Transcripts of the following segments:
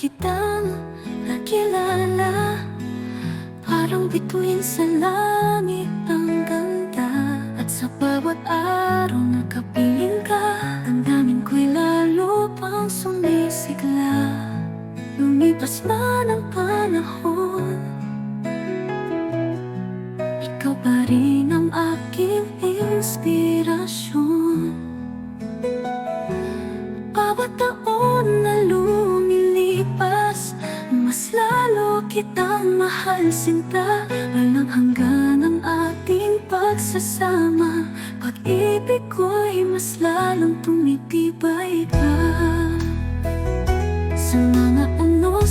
Kitang nakilala Parang bituin sa langit ang ganda. At sa bawat araw na kapiling ka Lumipas man ang panahon. Ikaw pa rin ang aking inspirasyon. Bawat taon na lumilipas Mas lalo kitang mahal. Sinta Walang hanggan ang ating pagsasama. Pag-ibig ko'y mas lalong tumitibay pa Sa mga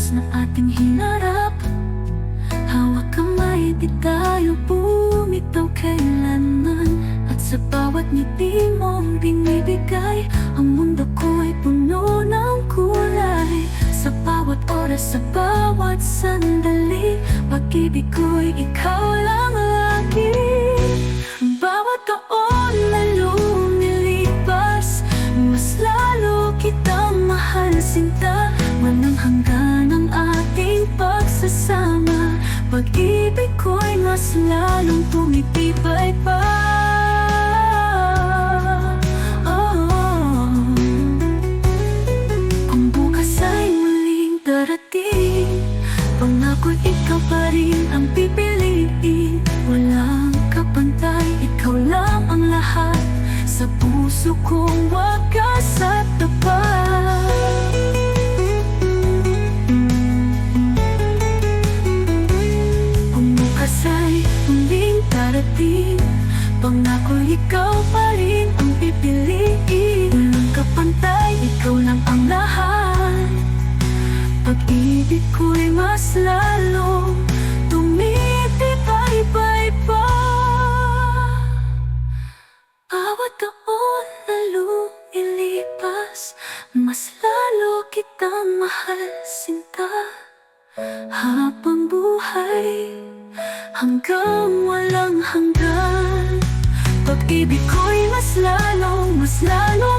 unos na ating hinarap. Hawak kamay, di tayo bumitaw kailanman At sa bawat ngiti mong binibigay Ang mundo ko'y puno ng kulay. Sa bawat oras, sa bawat sandali Pag-ibig ko'y ikaw lang lagi Pag-ibig ko'y mas lalong tumitibay pa Oh. Kung bukas ay muling darating Pangako ikaw pa rin ang pipiliin Walang kapantay, ikaw lang ang lahat Sa puso kong wagas mas lalo Tumitibay-bay pa. Bawat taon na lumilipas Mas lalo kitang mahal sinta. Habang buhay Hanggang walang hanggan. Pag-ibig ko'y mas lalong, mas lalong